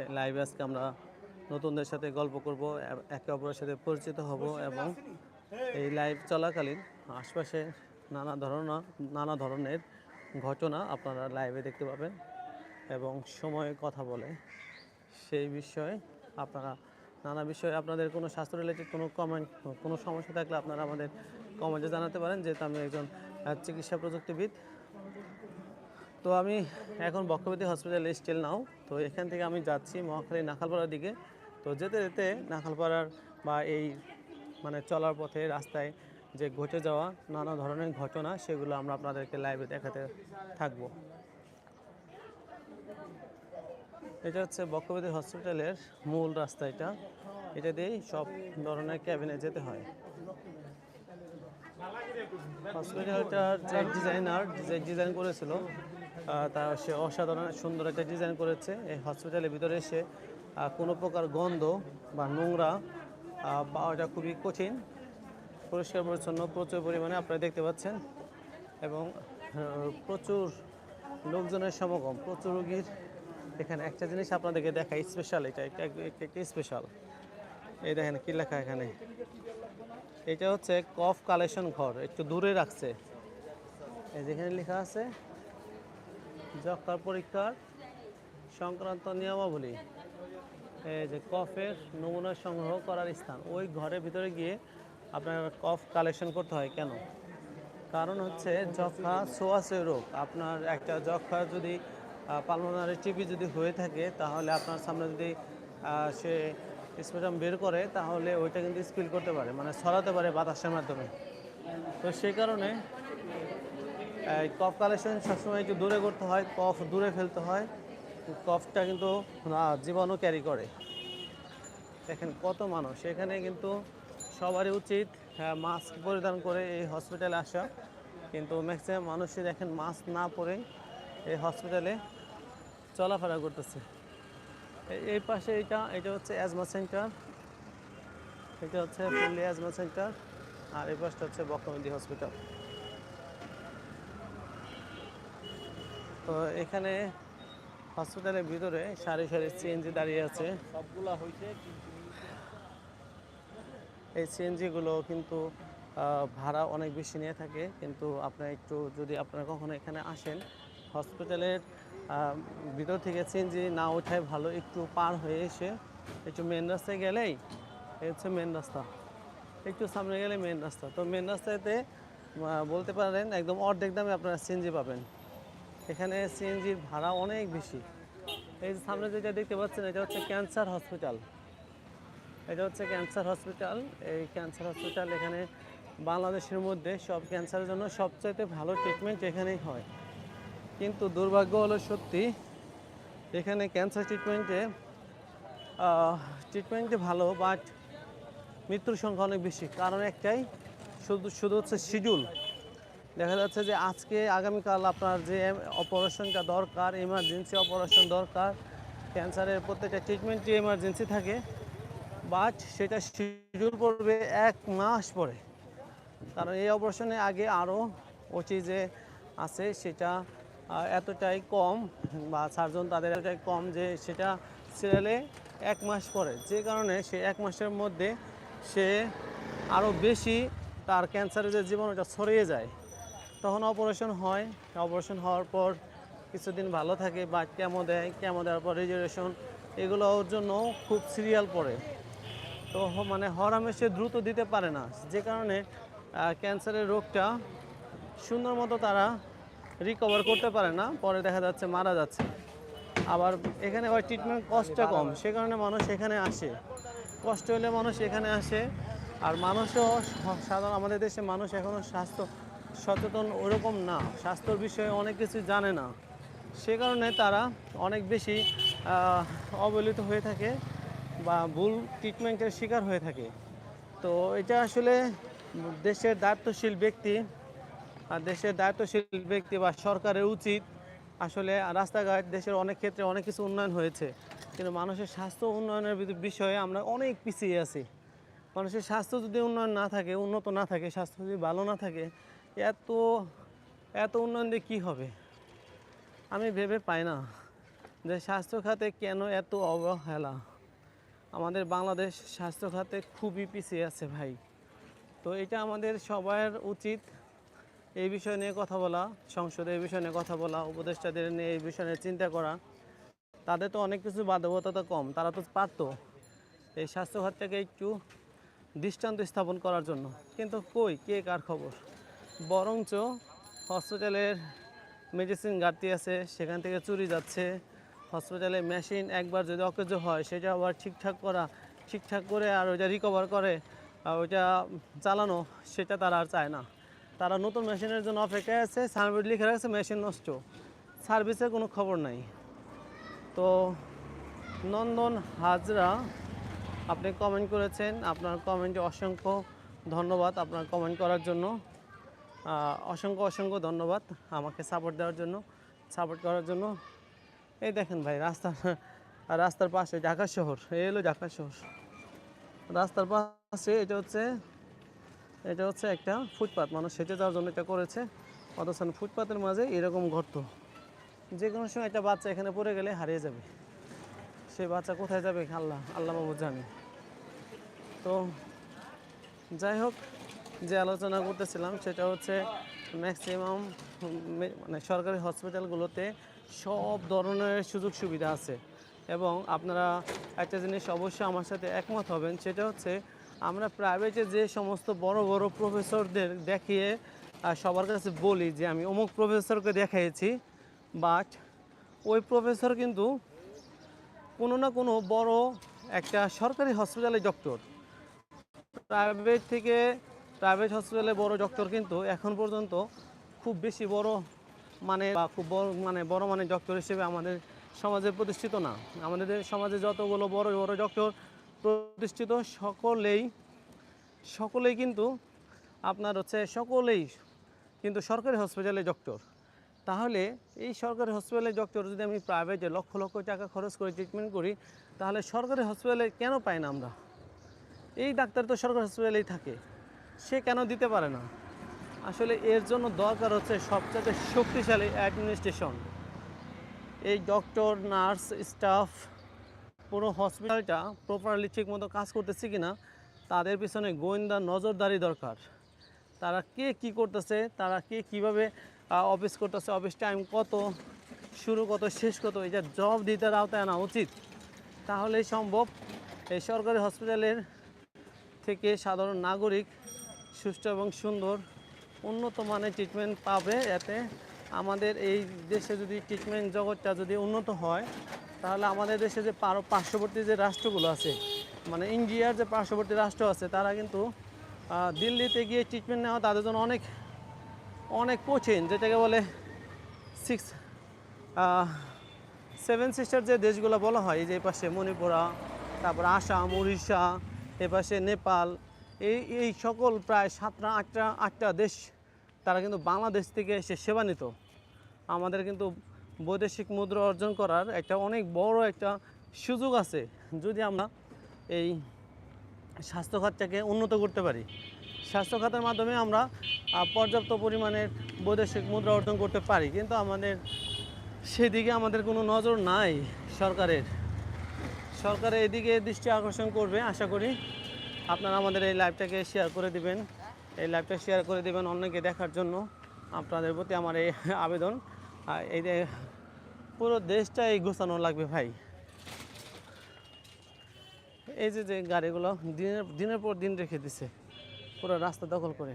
লাইভে আজকে আমরা নতুনদের সাথে গল্প করব একে অপরের সাথে পরিচিত হব এবং এই লাইভ চলাকালীন আশপাশে নানা ধরনের নানা ধরনের ঘটনা আপনারা লাইভে দেখতে পাবেন এবং সময়ে কথা বলে সেই বিষয়ে আপনারা নানা বিষয়ে আপনাদের কোনো স্বাস্থ্য রিলেটেড কোনো কমেন্ট কোনো সমস্যা থাকলে আপনারা আমাদের কমেন্টে জানাতে পারেন। যেহেতু আমি একজন চিকিৎসা প্রযুক্তিবিদ তো আমি এখন বক্ষবতী হসপিটালে স্টিল নাও তো এখান থেকে আমি যাচ্ছি মহাখালী নাখালপাড়ার দিকে। তো যেতে যেতে নাখালপাড়ার বা এই মানে চলার পথে রাস্তায় যে ঘটে যাওয়া নানা ধরনের ঘটনা, সেগুলো আমরা আপনাদেরকে লাইভে দেখাতে থাকব। এটা হচ্ছে বক্ষবতী হসপিটালের মূল রাস্তা এটা। এটা দিয়েই সব ধরনের ক্যাবিনে যেতে হয়। হসপিটালটার যে ডিজাইনার যে ডিজাইন করেছিল তা সে অসাধারণ সুন্দর একটা ডিজাইন করেছে। এই হসপিটালের ভিতরে এসে কোনো প্রকার গন্ধ বা নোংরা পাওয়াটা খুবই কঠিন। পরিষ্কার পরিচ্ছন্ন প্রচুর পরিমাণে আপনারা দেখতে পাচ্ছেন। এবং প্রচুর লোকজনের সমাগম, প্রচুর রোগীর। এখানে একটা জিনিস আপনাদেরকে দেখা স্পেশাল এটা একটা একটা স্পেশাল এই দেখেন কি লেখা এখানে। এটা হচ্ছে কফ কালেকশন ঘর, একটু দূরে রাখছে। এই যেখানে লেখা আছে যক্ষার পরীক্ষার সংক্রান্ত নিয়মাবলী। এই যে কফের নমুনা সংগ্রহ করার স্থান, ওই ঘরের ভিতরে গিয়ে আপনার কফ কালেকশন করতে হয়। কেন? কারণ হচ্ছে যক্ষা ছোঁয়াচে রোগ। আপনার একটা যক্ষা যদি পালমোনারি টিবি যদি হয়ে থাকে, তাহলে আপনার সামনে যদি সে স্পেটাম বের করে, তাহলে ওইটা কিন্তু স্পিল করতে পারে মানে ছড়াতে পারে বাতাসের মাধ্যমে। তো সেই কারণে কফ কালেকশন সবসময় একটু দূরে করতে হয়, কফ দূরে ফেলতে হয়। কফটা কিন্তু না, জীবাণু ক্যারি করে। দেখেন কত মানুষ। এখানে কিন্তু সবারই উচিত মাস্ক পরিধান করে এই হসপিটালে আসা। কিন্তু ম্যাক্সিমাম মানুষই দেখেন মাস্ক না পরে এই হসপিটালে চলাফেরা করতেছে। এই পাশে এটা এটা হচ্ছে অ্যাজমা সেন্টার এটা হচ্ছে ফুল্লি অ্যাজমা সেন্টার আর এই পাশটা হচ্ছে বকমেদি হসপিটাল তো এখানে হসপিটালের ভিতরে সারি সারি সিএনজি দাঁড়িয়ে আছে। সবগুলা কিন্তু এই সিএনজিগুলো কিন্তু ভাড়া অনেক বেশি নিয়ে থাকে কিন্তু আপনার একটু যদি আপনারা কখনো এখানে আসেন হসপিটালের ভিতর থেকে সিএনজি না ওঠায় ভালো একটু পার হয়ে এসে একটু মেন রাস্তায় গেলেই এই হচ্ছে মেন রাস্তা। একটু সামনে গেলে মেন রাস্তা। তো মেন রাস্তাতে বলতে পারেন একদম অর্ধেক দামে আপনারা সিএনজি পাবেন। এখানে সিএনজির ভাড়া অনেক বেশি। এই সামনে যেটা দেখতে পাচ্ছেন, এটা হচ্ছে ক্যান্সার হসপিটাল। এটা হচ্ছে ক্যান্সার হসপিটাল। এই ক্যান্সার হসপিটাল এখানে বাংলাদেশের মধ্যে সব ক্যান্সারের জন্য সবচাইতে ভালো ট্রিটমেন্ট এখানেই হয়। কিন্তু দুর্ভাগ্য হলো সত্যি, এখানে ক্যান্সার ট্রিটমেন্টে ট্রিটমেন্টে ভালো বাট মৃত্যুর সংখ্যা অনেক বেশি। কারণ একটাই, শুধু শুধু হচ্ছে শিডিউল দেখা যাচ্ছে যে আজকে আগামীকাল আপনার যে অপারেশনটা দরকার এমার্জেন্সি অপারেশন দরকার ক্যান্সারের প্রত্যেকটা ট্রিটমেন্টই এমার্জেন্সি থাকে বাট সেটা শিডিউল পড়বে এক মাস পরে। কারণ এই অপারেশনে আগে আরও ওটি যে আছে সেটা এতটাই কম বা সার্জন তাদের এতটাই কম যে সেটা সিরিয়ালে এক মাস পরে। যে কারণে সে এক মাসের মধ্যে সে আরও বেশি তার ক্যান্সারের যে জীবাণুটা ছড়িয়ে যায়। তখন অপারেশন হয়। অপারেশন হওয়ার পর কিছুদিন ভালো থাকে বা কেমো দেয়, কেমো দেওয়ার পর রেজুলেশন এগুলো ওর জন্য খুব সিরিয়াল পড়ে। তো মানে হরামেশে দ্রুত দিতে পারে না। যে কারণে ক্যান্সারের রোগটা সুন্দর মতো তারা রিকভার করতে পারে না। পরে দেখা যাচ্ছে মারা যাচ্ছে। আবার এখানে আবার ট্রিটমেন্ট কষ্টটা কম। সে কারণে মানুষ এখানে আসে। কষ্ট হলে মানুষ এখানে আসে। আর মানুষও সাধারণ, আমাদের দেশে মানুষ এখনও স্বাস্থ্য সচেতন ওরকম না, স্বাস্থ্যর বিষয়ে অনেক কিছু জানে না। সে কারণে তারা অনেক বেশি অবহেলিত হয়ে থাকে বা ভুল ট্রিটমেন্টের শিকার হয়ে থাকে। তো এটা আসলে দেশের দায়িত্বশীল ব্যক্তি দেশের দায়িত্বশীল ব্যক্তি বা সরকারের উচিত আসলে রাস্তাঘাট, দেশের অনেক ক্ষেত্রে অনেক কিছু উন্নয়ন হয়েছে। কিন্তু মানুষের স্বাস্থ্য উন্নয়নের বিষয়ে আমরা অনেক পিছিয়ে আছি। মানুষের স্বাস্থ্য যদি উন্নয়ন না থাকে, উন্নত না থাকে, স্বাস্থ্য যদি ভালো না থাকে এত এত উন্নয়ন দিয়ে কী হবে? আমি ভেবে পাই না যে স্বাস্থ্য খাতে কেন এত অবহেলা। আমাদের বাংলাদেশ স্বাস্থ্য খাতে খুবই পিছিয়ে আছে ভাই। তো এটা আমাদের সবার উচিত এই বিষয় নিয়ে কথা বলা, সংসদে এই বিষয় নিয়ে কথা বলা, উপদেষ্টাদের নিয়ে এই বিষয় নিয়ে চিন্তা করা। তাদের তো অনেক কিছু বাধ্যবতা কম, তারা তো পারতো এই স্বাস্থ্য খাতটাকে একটু দৃষ্টান্ত স্থাপন করার জন্য। কিন্তু কই, কে কার খবর? বরঞ্চ হসপিটালের মেডিসিন ঘাটতি আছে, সেখান থেকে চুরি যাচ্ছে। হসপিটালে মেশিন একবার যদি অকেজ হয়, সেটা আবার ঠিকঠাক করা, ঠিকঠাক করে আর ওইটা রিকভার করে, আর ওইটা চালানো, সেটা তারা আর চায় না। তারা নতুন মেশিনের জন্য অপেক্ষায় আছে, সার্ভিস লিখে রাখছে, মেশিন নষ্ট। সার্ভিসের কোনো খবর নাই। তো নন্দন হাজরা, আপনি কমেন্ট করেছেন, আপনার কমেন্টে অসংখ্য ধন্যবাদ আপনার কমেন্ট করার জন্য। অসংখ্য অসংখ্য ধন্যবাদ আমাকে সাপোর্ট দেওয়ার জন্য সাপোর্ট করার জন্য। এই দেখেন ভাই, রাস্তার রাস্তার পাশে ঢাকা শহর এই হলো ঢাকা শহর। রাস্তার পাশে এটা হচ্ছে এটা হচ্ছে একটা ফুটপাত, মানুষ হেঁটে যাওয়ার জন্য এটা করেছে, অথচ ফুটপাতের মাঝে এরকম গর্ত। যে কোনো সময় একটা বাচ্চা এখানে পড়ে গেলে হারিয়ে যাবে। সেই বাচ্চা কোথায় যাবে? আল্লাহ আল্লাহ বাবু জানে। তো যাই হোক যে আলোচনা করতেছিলাম, সেটা হচ্ছে ম্যাক্সিমাম মানে সরকারি হসপিটালগুলোতে সব ধরনের সুযোগ সুবিধা আছে। এবং আপনারা একটা জিনিস অবশ্যই আমার সাথে একমত হবেন, সেটা হচ্ছে আমরা প্রাইভেটে যে সমস্ত বড় বড় প্রফেসরদের দেখিয়ে সবার কাছে বলি যে আমি অমুক প্রফেসরকে দেখাইছি বাট ওই প্রফেসর কিন্তু কোনো না কোনো বড় একটা সরকারি হসপিটালে ডক্টর প্রাইভেট থেকে প্রাইভেট হসপিটালে বড় ডক্টর কিন্তু এখন পর্যন্ত খুব বেশি বড় মানে বা খুব বড় মানে বড় মানে ডক্টর হিসেবে আমাদের সমাজে প্রতিষ্ঠিত না। আমাদের সমাজে যতগুলো বড় বড় ডক্টর প্রতিষ্ঠিত, সকলেই সকলেই কিন্তু আপনার হচ্ছে সকলেই কিন্তু সরকারি হসপিটালে ডক্টর তাহলে এই সরকারি হসপিটালে ডক্টর যদি আমি প্রাইভেটে লক্ষ লক্ষ টাকা খরচ করে ট্রিটমেন্ট করি, তাহলে সরকারি হসপিটালে কেন পাই না আমরা? এই ডাক্তার তো সরকারি হসপিটালেই থাকে। সে কেন দিতে পারে না? আসলে এর জন্য দরকার হচ্ছে সবচেয়ে শক্তিশালী অ্যাডমিনিস্ট্রেশন। এই ডক্টর, নার্স, স্টাফ পুরো হসপিটালটা প্রপারলি ঠিকমতো কাজ করতেছে কি না তাদের পিছনে গোয়েন্দা নজরদারি দরকার। তারা কে কি করতেছে, তারা কে কীভাবে অফিস করতেছে অফিস টাইম কত, শুরু কত, শেষ কত, এটা জব দিতে আওতায় আনা উচিত। তাহলেই সম্ভব। এই সরকারি হসপিটালের থেকে সাধারণ নাগরিক সুষ্ঠু এবং সুন্দর উন্নত মানের ট্রিটমেন্ট পাবে এতে। আমাদের এই দেশে যদি ট্রিটমেন্ট জগৎটা যদি উন্নত হয়, তাহলে আমাদের দেশে যে পার- পার্শ্ববর্তী যে রাষ্ট্রগুলো আছে মানে ইন্ডিয়ার যে পার্শ্ববর্তী রাষ্ট্র আছে, তারা কিন্তু দিল্লিতে গিয়ে ট্রিটমেন্ট নেওয়া তাদের জন্য অনেক অনেক কঠিন। যেটাকে বলে সিক্স সেভেন সিস্টার যে দেশগুলো বলা হয় যে পাশে মণিপুরা, তারপর আসাম, উড়িষ্যা এ পাশে নেপাল এই এই সকল প্রায় সাতটা, আটটা আটটা দেশ, তারা কিন্তু বাংলাদেশ থেকে এসে সেবা নিত। আমাদের কিন্তু বৈদেশিক মুদ্রা অর্জন করার একটা অনেক বড় একটা সুযোগ আছে, যদি আমরা এই স্বাস্থ্য খাতটাকে উন্নত করতে পারি। স্বাস্থ্য খাতের মাধ্যমে আমরা পর্যাপ্ত পরিমাণের বৈদেশিক মুদ্রা অর্জন করতে পারি, কিন্তু আমাদের সেদিকে আমাদের কোনো নজর নাই সরকারের। সরকার এদিকে দৃষ্টি আকর্ষণ করবে, আশা করি। আপনারা আমাদের এই লাইভটাকে শেয়ার করে দিবেন। এই লাইভটা শেয়ার করে দিবেন অন্যকে দেখার জন্য আপনাদের প্রতি আমার এই আবেদন। এই পুরো দেশটাই গোছানো লাগবে ভাই। এই যে যে গাড়িগুলো দিনের দিনের পর দিন রেখে দিছে। পুরো রাস্তা দখল করে।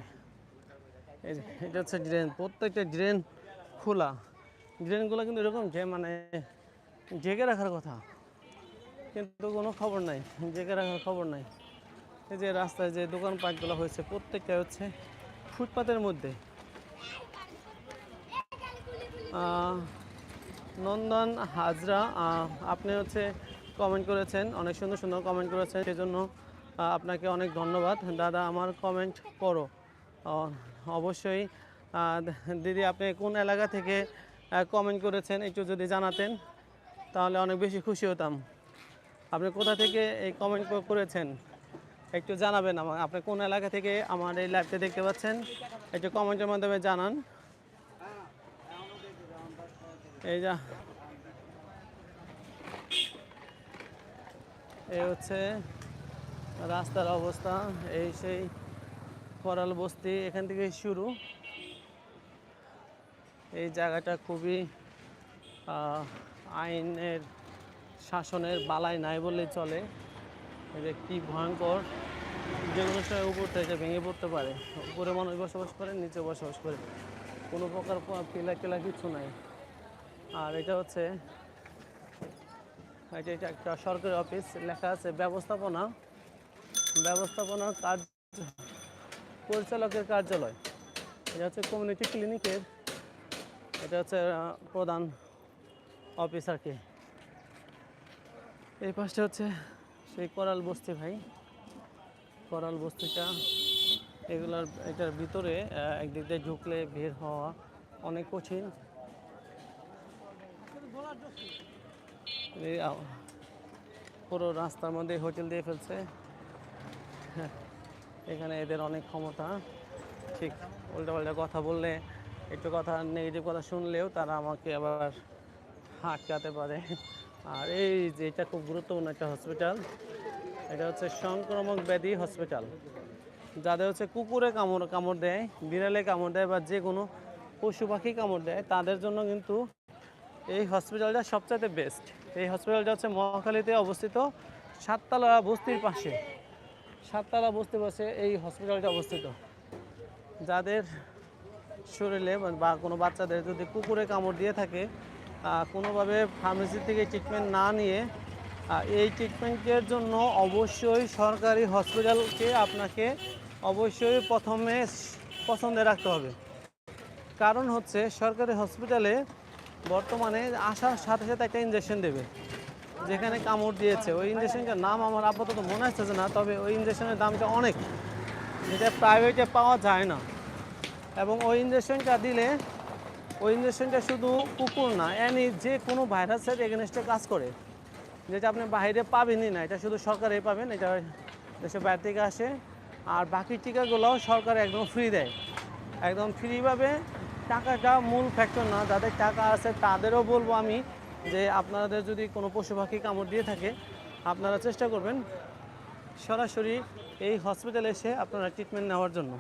এই যে, এটা হচ্ছে ড্রেন প্রত্যেকটা ড্রেন খোলা। ড্রেনগুলো কিন্তু এরকম যে মানে জেগে রাখার কথা। কিন্তু কোনো খবর নাই। জেগে রাখার খবর নাই। এই যে রাস্তায় যে দোকান দোকানপাটগুলো হয়েছে, প্রত্যেকটা হচ্ছে ফুটপাতের মধ্যে। নন্দন হাজরা আপনি হচ্ছে কমেন্ট করেছেন, অনেক সুন্দর সুন্দর কমেন্ট করেছেন, সেজন্য আপনাকে অনেক ধন্যবাদ। দাদা, আমার কমেন্ট করো। অবশ্যই দিদি, আপনি কোন এলাকা থেকে কমেন্ট করেছেন একটু যদি জানাতেন, তাহলে অনেক বেশি খুশি হতাম। আপনি কোথা থেকে এই কমেন্ট করেছেন? একটু জানাবেন আমার আপনি কোন এলাকা থেকে আমার এই লাইভটা দেখতে পাচ্ছেন? একটু কমেন্টের মাধ্যমে জানান। এই যা। এই হচ্ছে রাস্তার অবস্থা। এই সেই করাল বস্তি এখান থেকে শুরু। এই জায়গাটা খুবই আইনের শাসনের বালাই নাই বললেই চলে। এটা কি ভয়ঙ্কর যে কোনো সময় উপর থেকে ভেঙে পড়তে পারে। উপরে মানুষ বসবাস করে, নিচে বসবাস করে। কোনো প্রকার পিলা কেলা কিছু নাই। আর এটা হচ্ছে এটা এটা একটা সরকারি অফিস, লেখা আছে ব্যবস্থাপনা। ব্যবস্থাপনা কার্য, পরিচালকের কার্যালয়। এটা হচ্ছে কমিউনিটি ক্লিনিকের এটা হচ্ছে প্রধান অফিস আর কি। এই পাশটা হচ্ছে সেই করাল বস্তি ভাই। করাল বস্তিটা এগুলার, এটার ভিতরে একদিক দিয়ে ঢুকলে বের হওয়া অনেক কঠিন। পুরো রাস্তার মধ্যে হোটেল দিয়ে ফেলছে। এখানে এদের অনেক ক্ষমতা। ঠিক উল্টাপাল্টা কথা বললে, একটু কথা নেগেটিভ কথা শুনলেও তারা আমাকে আবার আটকাতে পারে। আর এই যে এটা খুব গুরুত্বপূর্ণ একটা হসপিটাল এটা হচ্ছে সংক্রমক ব্যাধি হসপিটাল যাদের হচ্ছে কুকুরে কামড় কামড় দেয়, বিড়ালে কামড় দেয় বা যে কোনো পশু পাখি কামড় দেয়, তাদের জন্য কিন্তু এই হসপিটালটা সবচাইতে বেস্ট এই হসপিটালটা হচ্ছে মহাখালীতে অবস্থিত সাততলা বস্তির পাশে। সাততলা বস্তির পাশে এই হসপিটালটা অবস্থিত। যাদের শরীরে বা- কোনো বাচ্চাদের যদি কুকুরে কামড় দিয়ে থাকে কোনোভাবে ফার্মেসি থেকে ট্রিটমেন্ট না নিয়ে এই ট্রিটমেন্টের জন্য অবশ্যই সরকারি হসপিটালকে আপনাকে অবশ্যই প্রথমে পছন্দে রাখতে হবে। কারণ হচ্ছে সরকারি হসপিটালে বর্তমানে আসার সাথে সাথে একটা ইঞ্জেকশন দেবে। যেখানে কামড় দিয়েছে, ওই ইঞ্জেকশনটার নাম আমার আপাতত মনে আসতেছে না, তবে ওই ইঞ্জেকশনের দামটা অনেক। যেটা প্রাইভেটে পাওয়া যায় না। এবং ওই ইঞ্জেকশনটা দিলে ওই ইঞ্জেকশনটা শুধু কুকুর না এনি যে কোনো ভাইরাসের এগেনস্টে কাজ করে। যেটা আপনি বাইরে পাবেনই না, এটা শুধু সরকারে পাবেন, এটা দেশের বাইরে থেকে আসে। আর বাকি টিকাগুলোও সরকার একদম ফ্রি দেয়। একদম ফ্রিভাবে টাকাটা মূল ফ্যাক্টর না, যাদের টাকা আছে তাদেরও বলব আমি যে আপনাদের যদি কোনো পশু পাখি কামড় দিয়ে থাকে, আপনারা চেষ্টা করবেন সরাসরি এই হসপিটালে এসে আপনারা ট্রিটমেন্ট নেওয়ার জন্য।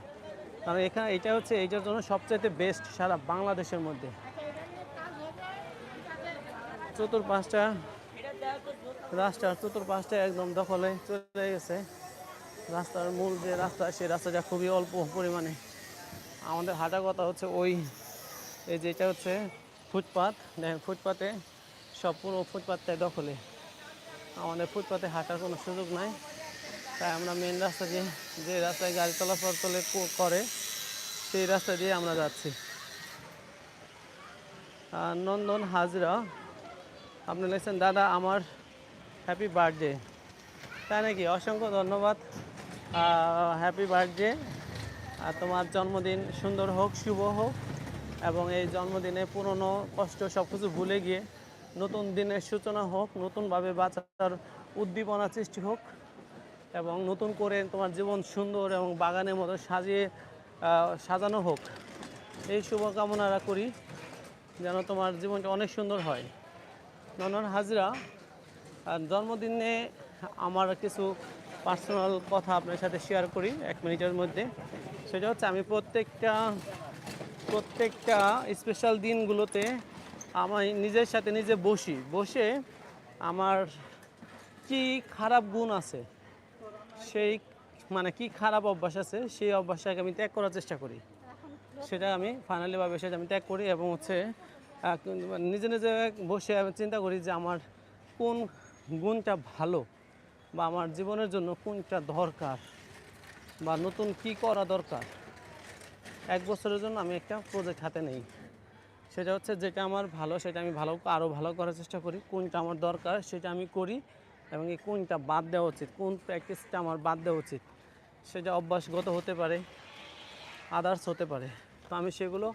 কারণ এখানে এটা হচ্ছে, এইটার জন্য সবচাইতে বেস্ট সারা বাংলাদেশের মধ্যে। চতুর্পাঁচটা রাস্তার চতুর্পাঁচটা একদম দখলে চলে গেছে। রাস্তার মূল যে রাস্তা, সেই রাস্তাটা খুবই অল্প পরিমাণে। আমাদের হাঁটা কথা হচ্ছে ওই, এই যেটা হচ্ছে ফুটপাত। দেখেন, ফুটপাতে, সব পুরো ফুটপাতটাই দখলে। আমাদের ফুটপাতে হাঁটার কোনো সুযোগ নাই। তাই আমরা মেন রাস্তা দিয়ে যে রাস্তায় গাড়ি চলাচল চলে করে, সেই রাস্তা দিয়ে আমরা যাচ্ছি। নন্দন হাজরা, আপনি লিখছেন, দাদা, আমার হ্যাপি বার্থডে তাই নাকি? অসংখ্য ধন্যবাদ। হ্যাপি বার্থডে আর তোমার জন্মদিন সুন্দর হোক, শুভ হোক, এবং এই জন্মদিনে পুরনো কষ্ট সব কিছু ভুলে গিয়ে নতুন দিনের সূচনা হোক, নতুনভাবে বাঁচার উদ্দীপনা সৃষ্টি হোক। এবং নতুন করে তোমার জীবন সুন্দর এবং বাগানের মতো সাজিয়ে সাজানো হোক। এই শুভকামনা করি যেন তোমার জীবনটা অনেক সুন্দর হয়। ননন হাজরা জন্মদিনে আমার কিছু পার্সোনাল কথা আপনার সাথে শেয়ার করি এক মিনিটের মধ্যে। সেটা হচ্ছে আমি প্রত্যেকটা প্রত্যেকটা স্পেশাল দিনগুলোতে আমার নিজের সাথে নিজে বসি। বসে আমার কি খারাপ গুণ আছে? সেই মানে কি খারাপ অভ্যাস আছে, সেই অভ্যাসটাকে আমি ত্যাগ করার চেষ্টা করি। সেটা আমি ফাইনালিভাবে সেটা আমি ত্যাগ করি এবং হচ্ছে নিজে নিজে বসে আমি চিন্তা করি যে আমার কোন গুণটা ভালো বা আমার জীবনের জন্য কোনটা দরকার বা নতুন কি করা দরকার। এক বছরের জন্য আমি একটা প্রজেক্ট হাতে নেই। সেটা হচ্ছে যেটা আমার ভালো, সেটা আমি ভালো আরও ভালো করার চেষ্টা করি, কোনটা আমার দরকার সেটা আমি করি। এবং এই কোনটা বাদ দেওয়া উচিত? কোন প্র্যাকটিসটা আমার বাদ দেওয়া উচিত? সেটা অভ্যাসগত হতে পারে আদার্স হতে পারে। তো আমি সেগুলো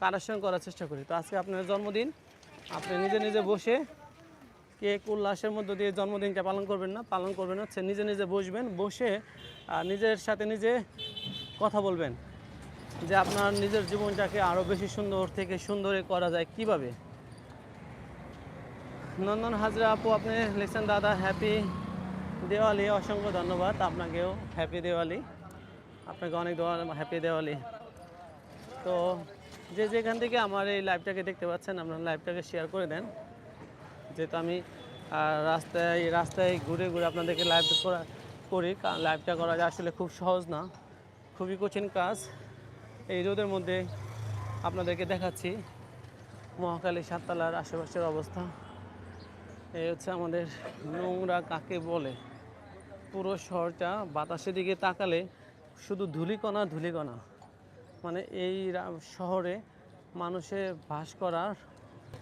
কারেকশন করার চেষ্টা করি। তো আজকে আপনার জন্মদিন। আপনি নিজে নিজে বসে কেক উল্লাসের মধ্য দিয়ে জন্মদিনটা পালন করবেন না। পালন করবেন হচ্ছে নিজে নিজে বসবেন, বসে নিজের সাথে নিজে কথা বলবেন। যে আপনার নিজের জীবনটাকে আরও বেশি সুন্দর থেকে সুন্দরে করা যায় কীভাবে? নন্দন হাজরা আপু, আপনি লিখছেন, দাদা হ্যাপি দেওয়ালি অসংখ্য ধন্যবাদ আপনাকেও। হ্যাপি দেওয়ালি আপনাকে অনেক হ্যাপি দেওয়ালি তো যে যেখান থেকে আমার এই লাইভটাকে দেখতে পাচ্ছেন, আপনার লাইভটাকে শেয়ার করে দেন। যেহেতু আমি রাস্তায় রাস্তায় ঘুরে ঘুরে আপনাদেরকে লাইভ করা, করি। কারণ লাইভটা করা আসলে খুব সহজ না। খুবই কঠিন কাজ। এই রোদের মধ্যে আপনাদেরকে দেখাচ্ছি। মহাকালী সাততলার আশেপাশের অবস্থা। এই হচ্ছে আমাদের নোংরা কাকে বলে? পুরো শহরটা বাতাসের দিকে তাকালে শুধু ধুলিকণা ধুলিকণা। মানে এই শহরে মানুষের বাস করার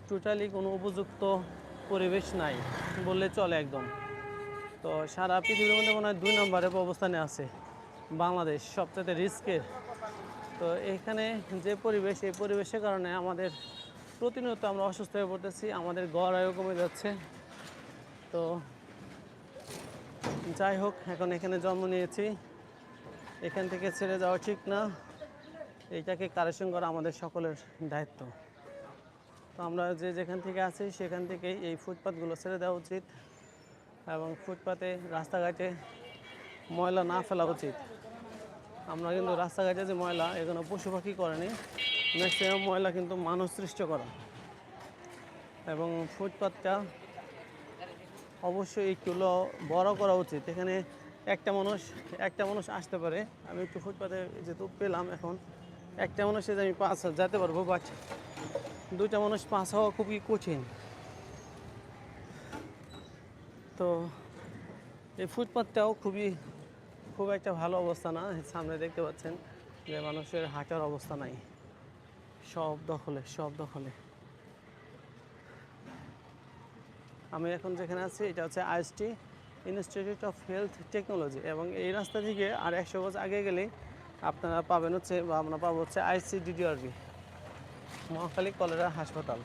টোটালি কোনো উপযুক্ত পরিবেশ নাই বললে চলে একদম। তো সারা পৃথিবীর মধ্যে মনে হয় দুই নম্বরে অবস্থানে আছে বাংলাদেশ সবচেয়ে রিস্কের। তো এখানে যে পরিবেশ, এই পরিবেশের কারণে আমাদের প্রতিনিয়ত আমরা অসুস্থ হয়ে পড়তেছি, আমাদের গড় আয়ু কমে যাচ্ছে। তো যাই হোক, এখন এখানে জন্ম নিয়েছি। এখান থেকে ছেড়ে যাওয়া ঠিক না। এইটাকে কারেকশন করা আমাদের সকলের দায়িত্ব। তো আমরা যে যেখান থেকে আছি, সেখান থেকেই এই ফুটপাতগুলো ছেড়ে দেওয়া উচিত এবং ফুটপাতে রাস্তাঘাটে ময়লা না ফেলা উচিত। আমরা কিন্তু রাস্তাঘাটে যে ময়লা, এগুলো পশু পাখি করেনি। ম্যাক্সিমাম ময়লা কিন্তু মানুষ সৃষ্ট করা। এবং ফুটপাতটা অবশ্যই একটু বড় করা উচিত। এখানে একটা মানুষ একটা মানুষ আসতে পারে। আমি একটু ফুটপাতে যেহেতু পেলাম এখন, একটা মানুষে যে আমি পাঁচ যেতে পারব বাট দুইটা মানুষ পাঁচ হওয়া খুবই কঠিন। তো এই ফুটপাতটাও খুবই, খুব একটা ভালো অবস্থা না। সামনে দেখতে পাচ্ছেন যে মানুষের হাঁটার অবস্থা নাই। সব দখলে সব দখলে। আমি এখন যেখানে আছি, এটা হচ্ছে IST institute of health technology এবং এই রাস্তা থেকে আর একশো গজ আগে গেলেই আপনারা পাবেন হচ্ছে, বা আমরা পাবো হচ্ছে আইসিডিডিআরবি মহাখালী কলেরা হাসপাতাল।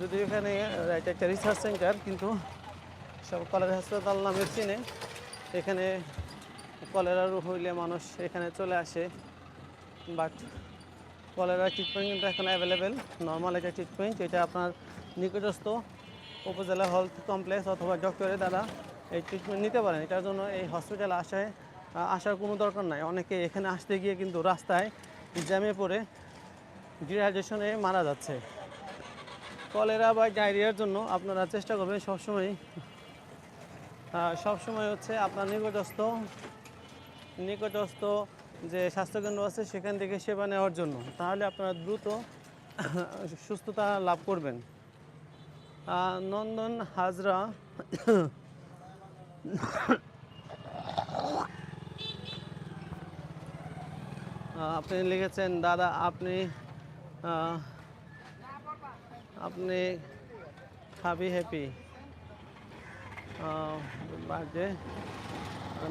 যদি এখানে এটা একটা রিসার্চ সেন্টার কিন্তু সব কলেরা হাসপাতাল নামে চিনে, এখানে কলেরা রোগ হইলে মানুষ এখানে চলে আসে। বাট কলেরা ট্রিটমেন্ট কিন্তু এখন অ্যাভেলেবেল নর্মাল একটা ট্রিটমেন্ট এটা আপনার নিকটস্থ উপজেলা হেলথ কমপ্লেক্স অথবা ডক্টরের দ্বারা এই ট্রিটমেন্ট নিতে পারেন। এটার জন্য এই হসপিটালে আসায় আসার কোনো দরকার নাই। অনেকে এখানে আসতে গিয়ে কিন্তু রাস্তায় জ্যামে পড়ে ডিহাইড্রেশনে মারা যাচ্ছে। কলেরা বা ডায়রিয়ার জন্য আপনারা চেষ্টা করবেন সবসময় সবসময় হচ্ছে আপনার নিকটস্থ নিকটস্থ যে স্বাস্থ্যকেন্দ্র আছে সেখান থেকে সেবা নেওয়ার জন্য। তাহলে আপনারা দ্রুত সুস্থতা লাভ করবেন। নন্দন হাজরা। আপনি লিখেছেন, দাদা, আপনি আপনি হ্যাপি হ্যাপি বার্থডে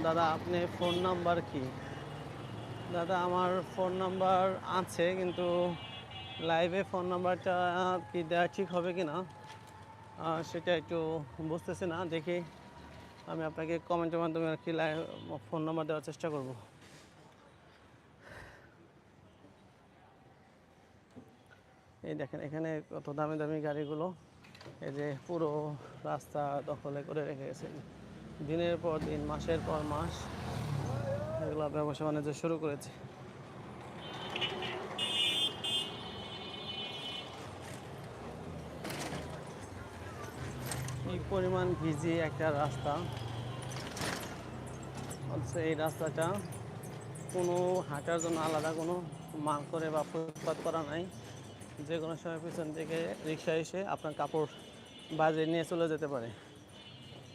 দাদা, আপনি ফোন নাম্বার কি? দাদা, আমার ফোন নাম্বার আছে, কিন্তু লাইভে ফোন নাম্বারটা কি দেওয়া ঠিক হবে কি না সেটা একটু বুঝতেছি না, দেখি আমি আপনাকে কমেন্টের মাধ্যমে আর কি ফোন নাম্বার দেওয়ার চেষ্টা করব। এই দেখেন, এখানে কত দামি দামি গাড়িগুলো, এই যে পুরো রাস্তা দখলে করে রেখে গেছে দিনের পর দিন, মাসের পর মাস এগুলো ব্যবসা বাণিজ্য শুরু করেছে। পরিমাণ ভিজি একটা রাস্তা। অথচ এই রাস্তাটা কোনো হাঁটার জন্য আলাদা কোনো মার্ক করে বা ফুটপাত করা নাই। যে কোনো সময় পিছন থেকে রিক্সা এসে আপনার কাপড় বাজে নিয়ে চলে যেতে পারে।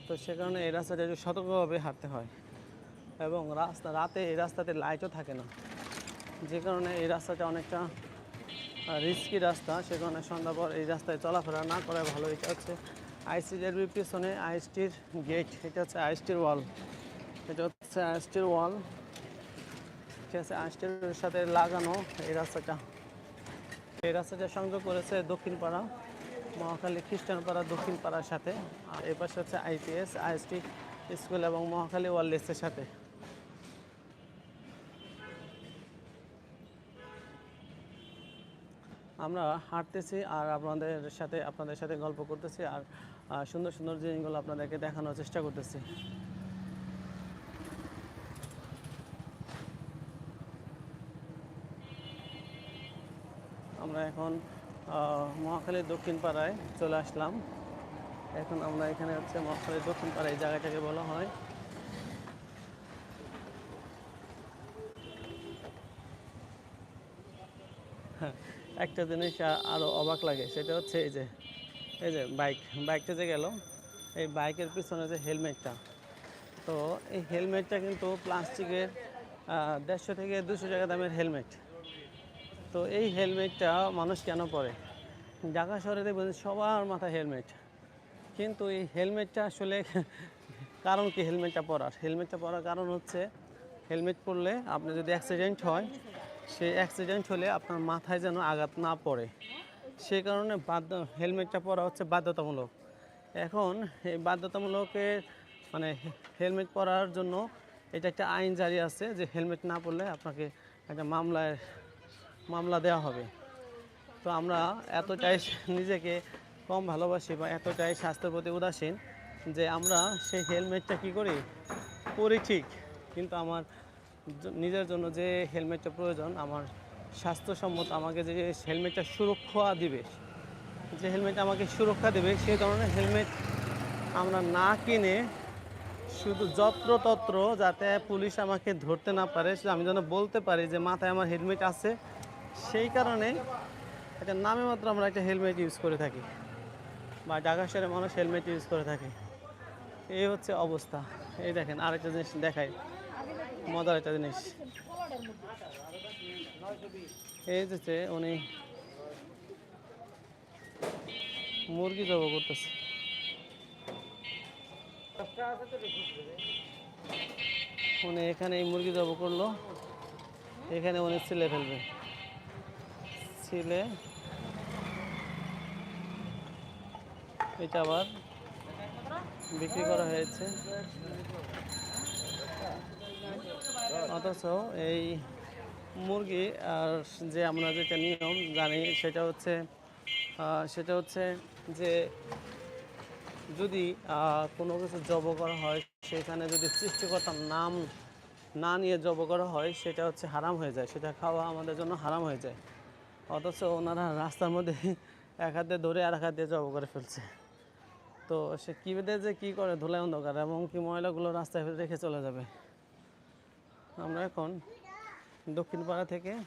তো সে কারণে এই রাস্তাটা একটু সতর্কভাবে হাঁটতে হয় এবং রাস্তা, রাতে এই রাস্তাতে লাইটও থাকে না। যে কারণে এই রাস্তাটা অনেকটা রিস্কি রাস্তা। সে কারণে সন্ধ্যা পর এই রাস্তায় চলাফেরা না করা ভালো এটা হচ্ছে আইসিডির পিছনে আইএসটির গেট, এটা হচ্ছে আইএসটির ওয়াল। এটা হচ্ছে আইএসটির ওয়াল। ঠিক আছে আইএসটির সাথে লাগানো এই রাস্তাটা। এই রাস্তাটা সংযোগ করেছে দক্ষিণ পাড়া মহাখালী খ্রিস্টান পাড়া দক্ষিণ পাড়ার সাথে। আর এ পাশে হচ্ছে আইপিএস, আইএসটি স্কুল এবং মহাখালী ওয়ার্ল্ড সাথে। আমরা হাঁটতেছি আর আপনাদের সাথে আপনাদের সাথে গল্প করতেছি আর সুন্দর সুন্দর জিনিসগুলো আপনাদেরকে দেখানোর চেষ্টা করতেছি। আমরা এখন মহাখালীর দক্ষিণ পাড়ায় চলে আসলাম। এখন আমরা এখানে হচ্ছে মহাখালীর দক্ষিণ পাড়ায় জায়গাটাকে বলা হয় হ্যাঁ, একটা জিনিস আরও অবাক লাগে, সেটা হচ্ছে এই যে এই যে বাইক, বাইকটা যে গেল, এই বাইকের পিছনে যে হেলমেটটা, তো এই হেলমেটটা কিন্তু প্লাস্টিকের দেড়শো থেকে দুশো টাকা দামের হেলমেট। তো এই হেলমেটটা মানুষ কেন পরে? ঢাকা শহরে দেখবেন সবার মাথায় হেলমেট, কিন্তু এই হেলমেটটা আসলে কারণ কি হেলমেটটা পরার? হেলমেটটা পরার কারণ হচ্ছে, হেলমেট পরলে আপনি যদি অ্যাক্সিডেন্ট হয় সেই অ্যাক্সিডেন্ট হলে আপনার মাথায় যেন আঘাত না পড়ে। সেই কারণে বাধ্য হেলমেটটা পরা হচ্ছে বাধ্যতামূলক। এখন এই বাধ্যতামূলকের মানে হেলমেট পরার জন্য এটা একটা আইন জারি আছে যে হেলমেট না পরলে আপনাকে একটা মামলায়, মামলা দেওয়া হবে। তো আমরা এতটাই নিজেকে কম ভালোবাসি বা এতটাই স্বাস্থ্যের প্রতি উদাসীন যে আমরা সেই হেলমেটটা কী করি? পরি ঠিক। কিন্তু আমার নিজের জন্য যে হেলমেটটা প্রয়োজন, আমার স্বাস্থ্যসম্মত আমাকে যে হেলমেটটা সুরক্ষা দিবে, যে হেলমেট আমাকে সুরক্ষা দেবে, সেই ধরনের হেলমেট আমরা না কিনে শুধু যত্রতত্র যাতে পুলিশ আমাকে ধরতে না পারে আমি যেন বলতে পারি যে মাথায় আমার হেলমেট আছে, সেই কারণে একটা নামে মাত্র আমরা একটা হেলমেট ইউজ করে থাকি বা ঢাকা শহরে মানুষ হেলমেট ইউজ করে থাকে। এই হচ্ছে অবস্থা। এই দেখেন আরেকটা জিনিস দেখাই। মজার একটা জিনিস। এই যে উনি মুরগি জব করতেছে। উনি এখানে এই মুরগি জব করল। এখানে উনি ছিলে ফেলবে। ছিলে। এটা আবার বিক্রি করা হয়েছে। অথচ এই মুরগি আর যে আমরা যেটা নিয়ম জানি সেটা হচ্ছে সেটা হচ্ছে যে যদি কোনো কিছু জব করা হয়, সেখানে যদি সৃষ্টিকর্তার নাম না নিয়ে জব করা হয়, সেটা হচ্ছে হারাম হয়ে যায়। সেটা খাওয়া আমাদের জন্য হারাম হয়ে যায়। অথচ ওনারা রাস্তার মধ্যে এক হাতে ধরে আর এক হাত জব করে ফেলছে। তো সে কী বেঁধে যে কী করে? ধুলাই অন্ধকার এবং কি ময়লাগুলো রাস্তায় রেখে চলে যাবে? আমরা এখন দক্ষিণ পাড়া থেকে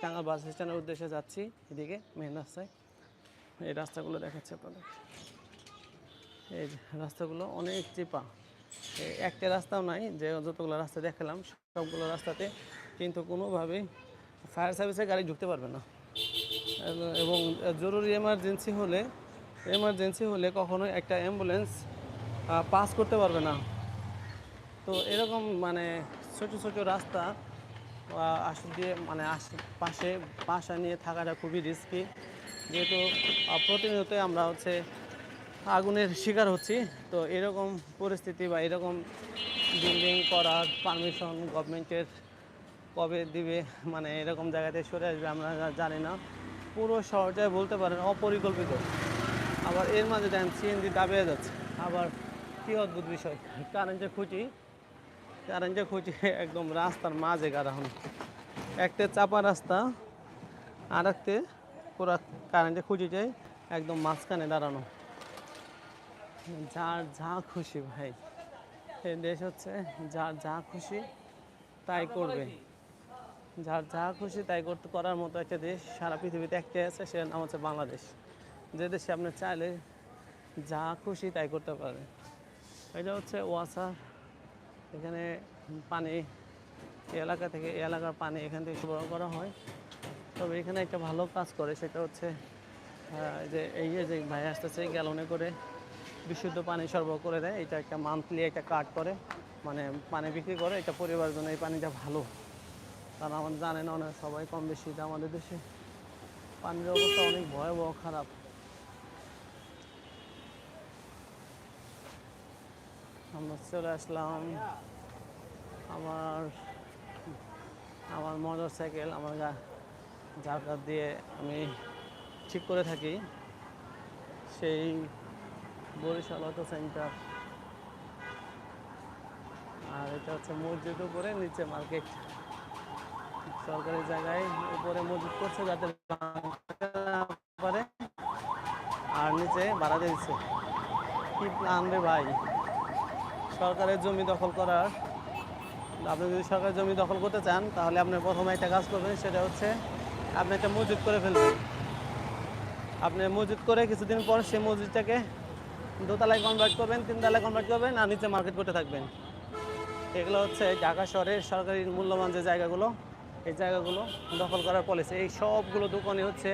টাঙ্গাল বাস স্ট্যান্ডের উদ্দেশ্যে যাচ্ছি, এদিকে মেন রাস্তায়। এই রাস্তাগুলো দেখাচ্ছে আপনাদের। এই রাস্তাগুলো অনেক চিপা। একটা রাস্তাও নাই, যে যতগুলো রাস্তা দেখালাম, সবগুলো রাস্তাতে কিন্তু কোনোভাবেই ফায়ার সার্ভিসের গাড়ি ঢুকতে পারবে না। এবং- জরুরি এমার্জেন্সি হলে এমার্জেন্সি হলে কখনোই একটা অ্যাম্বুলেন্স পাস করতে পারবে না। তো এরকম মানে ছোট ছোট রাস্তা আশে দিয়ে মানে পাশে বাসা নিয়ে থাকাটা খুবই রিস্কি যেহেতু আহ, প্রতিনিয়তই আমরা হচ্ছে আগুনের শিকার হচ্ছি তো এরকম পরিস্থিতি বা এরকম বিল্ডিং করার পারমিশন গভর্নমেন্টের কবে দিবে মানে এরকম জায়গাতে সরে আসবে আমরা জানি না। পুরো শহরটাই বলতে পারেন অপরিকল্পিত। আবার এর মাঝে দেখেন সিএনজি দাবিয়ে যাচ্ছে। আবার কী অদ্ভুত বিষয় কারেন্টের খুঁটি। কারেন্টের খুঁটি একদম রাস্তার মাঝে গাড়ানো একটা চাপা রাস্তা আর একতে পুরো কারেন্টের খুঁটিটাই একদম মাঝখানে দাঁড়ানো। যার যা খুশি ভাই। এই দেশ হচ্ছে যার যা খুশি তাই করবে। যার যা খুশি তাই করতে, করার মতো একটা দেশ সারা পৃথিবীতে একটাই আছে সে নাম হচ্ছে বাংলাদেশ। যে দেশে আপনি চাইলে যা খুশি তাই করতে পারে এটা হচ্ছে ওয়াসা এখানে পানি এলাকা থেকে এলাকার পানি এখান থেকে সরবরাহ করা হয়। তবে এখানে একটা ভালো কাজ করে, সেটা হচ্ছে যে এই যে ভাই আসতেছে গ্যালনে করে বিশুদ্ধ পানি সরবরাহ করে দেয়। এটা একটা মান্থলি একটা কার্ড করে মানে পানি বিক্রি করে। এটা পরিবারের জন্য এই পানিটা ভালো। কারণ আমাদের জানেন অনেক সবাই কম বেশি আমাদের দেশে পানির অবস্থা অনেক ভয়াবহ খারাপ। আমরা চলে আসলাম আমার আমার মোটর সাইকেল আমার কাছ দিয়ে আমি ঠিক করে থাকি, সেই বরিশাল অটো সেন্টার। আর এটা হচ্ছে মসজিদ উপরে, নিচে মার্কেট। সরকারি জায়গায় উপরে মসজিদ করছে যাতে পারে, আর নিচে ভাড়া দিয়েছে কি প্ল্যান রে ভাই? সরকারের জমি দখল করার আপনি যদি সরকারি জমি দখল করতে চান, তাহলে আপনি প্রথমে একটা কাজ করবেন, সেটা হচ্ছে আপনি একটা মসজিদ করে ফেলবেন। আপনি মসজিদ করে কিছুদিন পর সেই মসজিদটাকে দোতলায় কনভার্ট করবেন, তিনতলায় কনভার্ট করবেন, আর নিচে মার্কেট করতে থাকবেন। এগুলো হচ্ছে ঢাকা শহরের সরকারি মূল্যবান যে জায়গাগুলো, এই জায়গাগুলো দখল করার পলিসি এই সবগুলো দোকানে হচ্ছে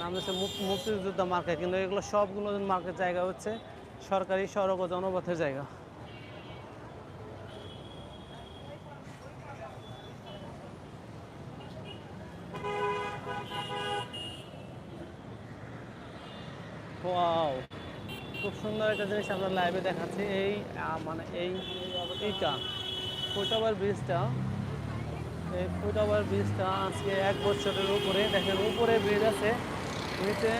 নাম হচ্ছে মুক- মুক্তিযোদ্ধা মার্কেট কিন্তু এগুলো সবগুলো মার্কেট জায়গা হচ্ছে সরকারি সড়ক ও জনপথের জায়গা ওয়াও খুব সুন্দর একটা জিনিস আমরা লাইভে দেখাচ্ছি, এই মানে এই, এইটা ফুটওভার ব্রিজটা এই ফুটওভার ব্রিজটা আজকে এক বছরের উপরে, দেখেন উপরে ব্রিজ আছে, নিচে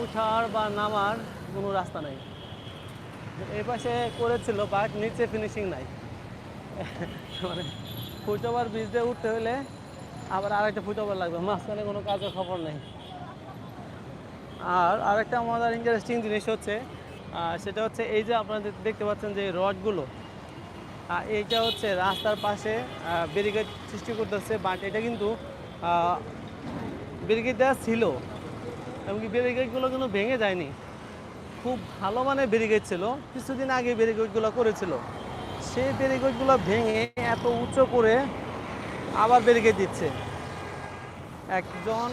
উঠার বা নামার কোনো রাস্তা নেই। এই পাশে করেছিল বাট নিচে ফিনিশিং নাই। মানে ফুটওভার ব্রিজ দিয়ে উঠতে হলে আবার আরেকটা ফুটওভার লাগবে, মাঝখানে কোনো কাজের খবর নেই। আর আরেকটা মজার ইন্টারেস্টিং জিনিস হচ্ছে সেটা হচ্ছে এই যে আপনারা দেখতে পাচ্ছেন যে রডগুলো এইটা হচ্ছে রাস্তার পাশে ব্যারিকেড সৃষ্টি করতেছে বাট এটা কিন্তু ব্যারিকেড দেওয়া ছিল, এমনকি ব্যারিকেডগুলো কিন্তু ভেঙে যায়নি। খুব ভালো মানের ব্যারিকেড ছিল, কিছুদিন আগে ব্যারিকেডগুলো করেছিল। সেই ব্যারিকেডগুলো ভেঙে এত উঁচু করে আবার ব্যারিকেড দিচ্ছে। একজন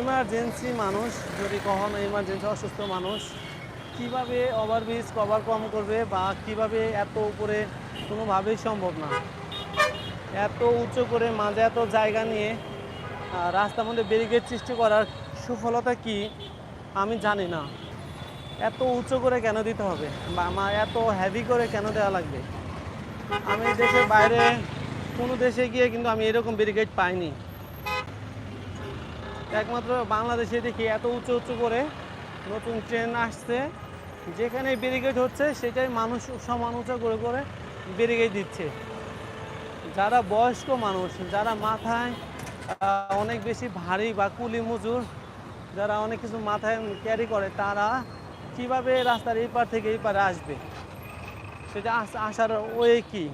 ইমার্জেন্সি মানুষ, যদি কখনো ইমার্জেন্সি অসুস্থ মানুষ, কীভাবে ওভারব্রিজ কভার কম করবে বা কীভাবে এত উপরে কোনোভাবেই সম্ভব না? এত উঁচু করে মাঝে এত জায়গা নিয়ে রাস্তার মধ্যে ব্যারিকেড সৃষ্টি করার সুফলতা কি? আমি জানি না। এত উঁচু করে কেন দিতে হবে? বা আমার এত হেভি করে কেন দেওয়া লাগবে? আমি দেশের বাইরে কোনো দেশে গিয়ে কিন্তু আমি এরকম ব্যারিকেড পাইনি। একমাত্র বাংলাদেশে দেখি এত উঁচু উঁচু করে নতুন ট্রেন আসছে। যেখানে ব্যারিকেড হচ্ছে, সেটাই মানুষ সমান উঁচু করে করে ব্যারিকেড দিচ্ছে। যারা বয়স্ক মানুষ, যারা মাথায় অনেক বেশি ভারী বা কুলি মজুর, যারা অনেক কিছু মাথায় ক্যারি করে, তারা কীভাবে রাস্তার এই পার থেকে এই পারে আসবে? সেটা আস- আসার ওয়ে কি?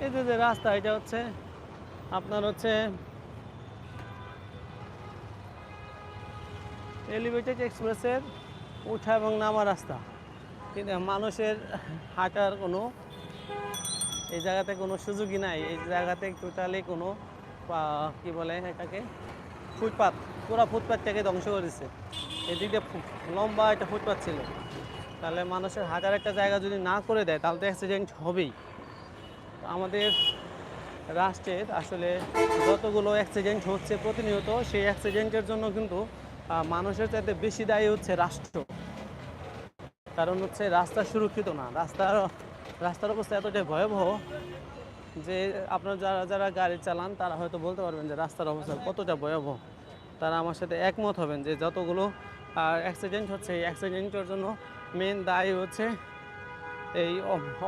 এই যে রাস্তা, এটা হচ্ছে, আপনার হচ্ছে এলিভেটেড এক্সপ্রেসের উঠা এবং নামা রাস্তা। কিন্তু মানুষের হাঁটার কোনো এই জায়গাতে কোনো সুযোগই নাই। এই জায়গাতে টোটালি কোনো কি বলে এটাকে, ফুটপাত, পুরো ফুটপাতটাকে ধ্বংস করেছে এদিকে লম্বা একটা ফুটপাত ছিল। তাহলে মানুষের হাঁটার একটা জায়গা যদি না করে দেয়, তাহলে তো অ্যাক্সিডেন্ট হবেই। আমাদের রাষ্ট্রের আসলে যতগুলো অ্যাক্সিডেন্ট হচ্ছে প্রতিনিয়ত, সেই অ্যাক্সিডেন্টের জন্য কিন্তু মানুষের চাইতে বেশি দায়ী হচ্ছে রাষ্ট্র। কারণ হচ্ছে রাস্তা সুরক্ষিত না। রাস্তার রাস্তার অবস্থা এতটাই ভয়াবহ যে আপনার যারা যারা গাড়ি চালান, তারা হয়তো বলতে পারবেন যে রাস্তার অবস্থা কতটা ভয়াবহ। তারা আমার সাথে একমত হবেন যে যতগুলো অ্যাক্সিডেন্ট হচ্ছে, এই অ্যাক্সিডেন্টের জন্য মেন দায়ী হচ্ছে এই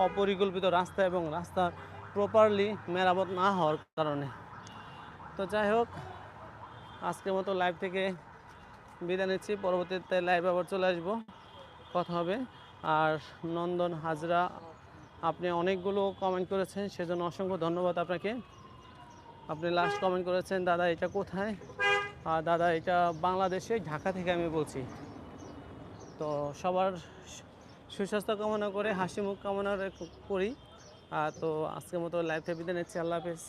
অপরিকল্পিত রাস্তা এবং রাস্তা প্রপারলি মেরামত না হওয়ার কারণে। তো যাই হোক, আজকের মতো লাইভ থেকে বিদায় নিচ্ছি। পরবর্তীতে লাইভ আবার চলে আসব। কথা হবে। আর নন্দন, হাজরা, আপনি অনেকগুলো কমেন্ট করেছেন, সেজন্য অসংখ্য ধন্যবাদ আপনাকে। আপনি লাস্ট কমেন্ট করেছেন, দাদা, এটা কোথায়? আর, দাদা, এটা বাংলাদেশে, ঢাকা থেকে আমি বলছি। তো সবার সুস্বাস্থ্য কামনা করে, হাসি মুখ কামনা করি আর তো আজকের মতো লাইভ থেকে বিদায় নিচ্ছি। আল্লাহ হাফেজ।